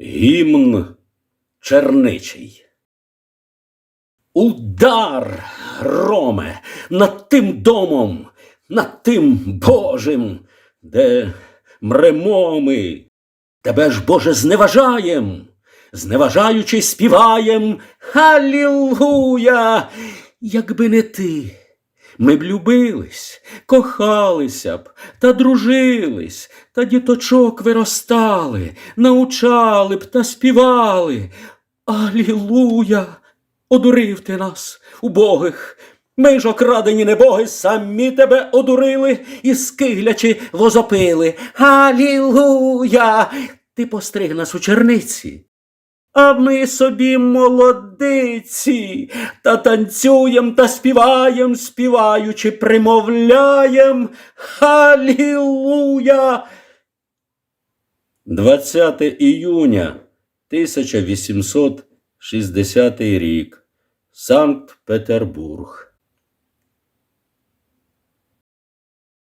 Гімн черничий. Удар, громе, над тим домом, над тим Божим, де мремо ми. Тебе ж, Боже, зневажаєм, зневажаючи, співаєм Халілуя! Якби не ти, ми б любились, кохалися б та дружились, та діточок виростали, научали б та співали. Алілуя! Одурив ти нас, убогих. Ми ж окрадені небоги, самі тебе одурили і скиглячи возопили. Алілуя! Ти постриг нас у черниці. А ми собі молодиці, та танцюєм та співаєм, співаючи, примовляєм. Халілуя! 20 іюня 1860 рік. Санкт Петербург.